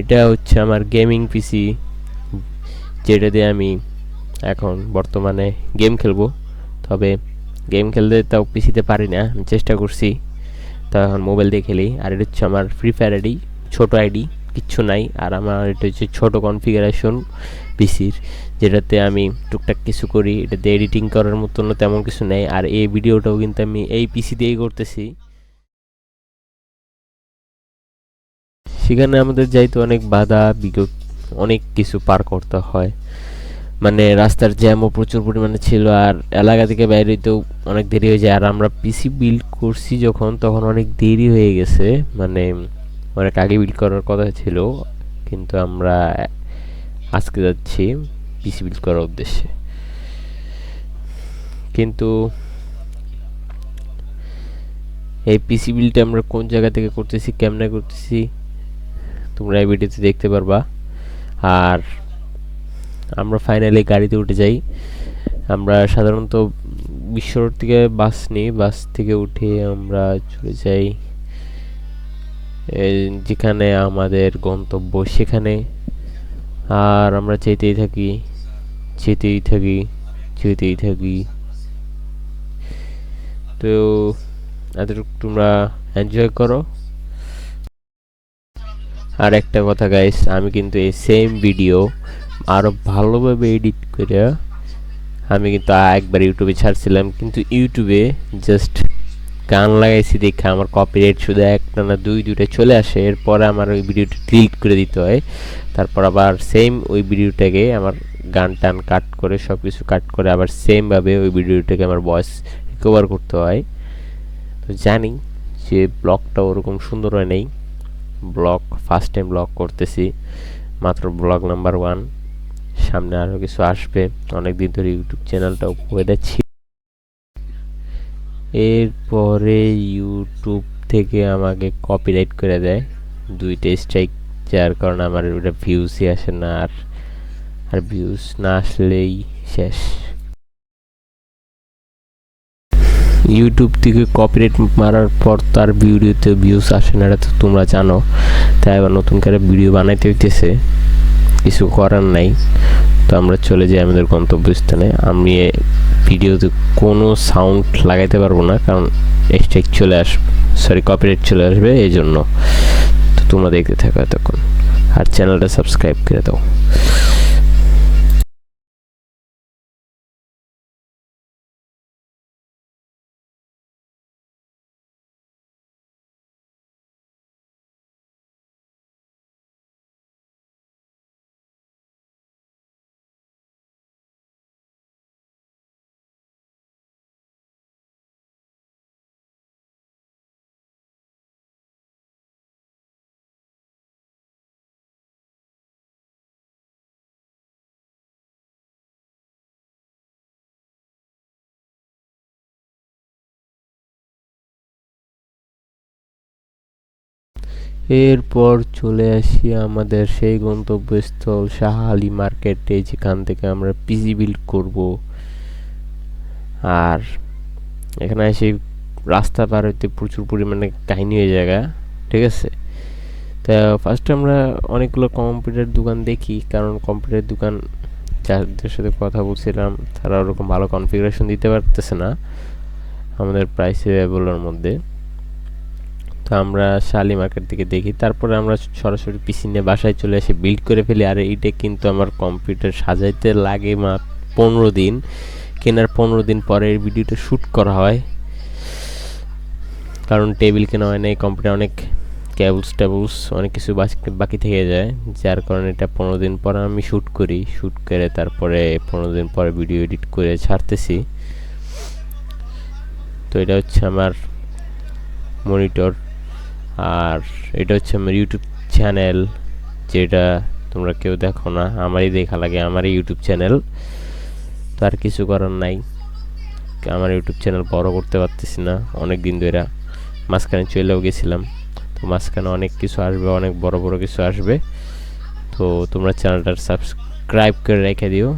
এটা হচ্ছে আমার গেমিং পিসি যেটা দিয়ে আমি এখন বর্তমানে গেম খেলব। তবে গেম খেলতে তাও পিসিতে পারি না, আমি চেষ্টা করছি। তো এখন মোবাইল দিয়ে খেলি, আর এটা হচ্ছে আমার ফ্রি ফায়ার আইডি, ছোটো আইডি, কিচ্ছু নাই। আর আমার এটা হচ্ছে ছোটো কনফিগারেশন পিসির যেটাতে আমি টুকটাক কিছু করি। এটাতে এডিটিং করার মতন তেমন কিছু নেই। আর এই ভিডিওটাও কিন্তু আমি এই পিসি দিয়েই করতেছি। সেখানে আমাদের যাইতে অনেক বাধা, বিগত অনেক কিছু পার করতে হয়। মানে রাস্তার জ্যামও প্রচুর পরিমাণে ছিল আর এলাকা থেকে বাইরে হইতেও অনেক দেরি হয়ে যায়। আর আমরা পিসি বিল্ড করছি যখন, তখন অনেক দেরি হয়ে গেছে। মানে অনেক আগে বিল্ড করার কথা ছিল, কিন্তু আমরা আজকে যাচ্ছি পিসি বিল্ড করার উদ্দেশ্যে। কিন্তু এই পিসি বিলটা আমরা কোন জায়গা থেকে করতেছি, কেমনে করতেছি? তোমরা এই ভিডিওতে দেখতে পারবা। আর আমরা ফাইনালি গাড়িতে উঠে যাই। আমরা সাধারণত বিশ্ব থেকে বাস নিই। বাস থেকে উঠে আমরা চলে যাই যেখানে আমাদের গন্তব্য সেখানে। আর আমরা যেতেই থাকি যেতেই থাকি যেতেই থাকি। তো, এতটুকু তোমরা এনজয় করো। আর একটা কথা গাইস আমি কিন্তু এই সেম ভিডিও আরও ভালোভাবে এডিট করে আমি কিন্তু একবার ইউটিউবে ছাড়ছিলাম, কিন্তু ইউটিউবে জাস্ট গান লাগাইছি দেখে আমার কপিরাইট শুধু একটা না দুই দুইটা চলে আসে। এরপরে আমার ওই ভিডিওটা ডিলিট করে দিতে হয়। তারপর আবার সেম ওই ভিডিওটাকে আমার গান টান কাট করে সব কিছু কাট করে আবার সেমভাবে ওই ভিডিওটাকে আমার ভয়েস রিকভার করতে হয়। তো জানি যে ব্লগটা ওরকম সুন্দর হয় নেই। ব্লগ ফার্স্ট টাইম ব্লগ করতেছি, মাত্র ব্লগ নাম্বার ওয়ান সামনে আরও কিছু আসবে অনেক দিন ধরে ইউটিউব চ্যানেলটা উপরে ছিল এরপরে ইউটিউব থেকে আমাকে কপিরাইট করে দেয়। দুইটা স্ট্রাইক যার কারণে আমার ওটা ভিউসই আসে না, আর আর ভিউস না আসলেই শেষ। ইউটিউব থেকে কপিরাইট মারার পর তার ভিডিওতে ভিউস আসে না, এটা তো তোমরা জানো। তাই আবার নতুন করে ভিডিও বানাইতে হইতেছে। কিছু করার নাই। তো আমরা চলে যাই আমাদের গন্তব্যস্থানে। আমি ভিডিওতে কোনো সাউন্ড লাগাইতে পারব না, কারণ স্ট্রাইক চলে আসবে সরি কপিরাইট চলে আসবে এই জন্য তো তোমরা দেখতে থাকো এতক্ষণ। আর চ্যানেলটা সাবস্ক্রাইব করে দাও। এরপর চলে আসি আমাদের সেই গন্তব্যস্থল শাহ আলী মার্কেটে, যেখান থেকে আমরা পিজি বিল্ড করব। আর এখানে এসে রাস্তা পার হইতে প্রচুর পরিমাণে কাহিনী হয়ে জায়গা ঠিক আছে? তা ফার্স্টে আমরা অনেকগুলো কম্পিউটার দোকান দেখি, কারণ কম্পিউটার দোকান, যাদের সাথে কথা বলছিলাম, তারা ওরকম ভালো কনফিগারেশন দিতে পারতেছে না আমাদের প্রাইসেবলের মধ্যে। তো আমরা শালি মার্কেট থেকে দেখি। তারপরে আমরা সরাসরি পিসি নিয়ে বাসায় চলে এসে বিল্ড করে ফেলি। আর এইটা কিন্তু আমার কম্পিউটার সাজাইতে লাগে মা পনেরো দিন। কেনার পনেরো দিন পরে এই ভিডিওটা শ্যুট করা হয়। কারণ টেবিল কেনা হয় নাই কম্পিউটার অনেক কেবলস টেবলস অনেক কিছু বাকি থেকে যায়। যার কারণে এটা পনেরো দিন পর আমি শ্যুট করি। শ্যুট করে তারপরে পনেরো দিন পরে ভিডিও এডিট করে ছাড়তেছি। তো এটা হচ্ছে আমার মনিটর আর এটা হচ্ছে আমার ইউটিউব চ্যানেল যেটা তোমরা কেউ দেখো না, আমারই দেখা লাগে, আমারই ইউটিউব চ্যানেল তো আর কিছু করার নাই। আমার ইউটিউব চ্যানেল বড় করতে পারতেছি না অনেক দিন ধরে মাঝখানে চলেও গেছিলাম। তো মাঝখানে অনেক কিছু আসবে, অনেক বড় বড় কিছু আসবে। তো তোমরা চ্যানেলটার সাবস্ক্রাইব করে রেখে দিও।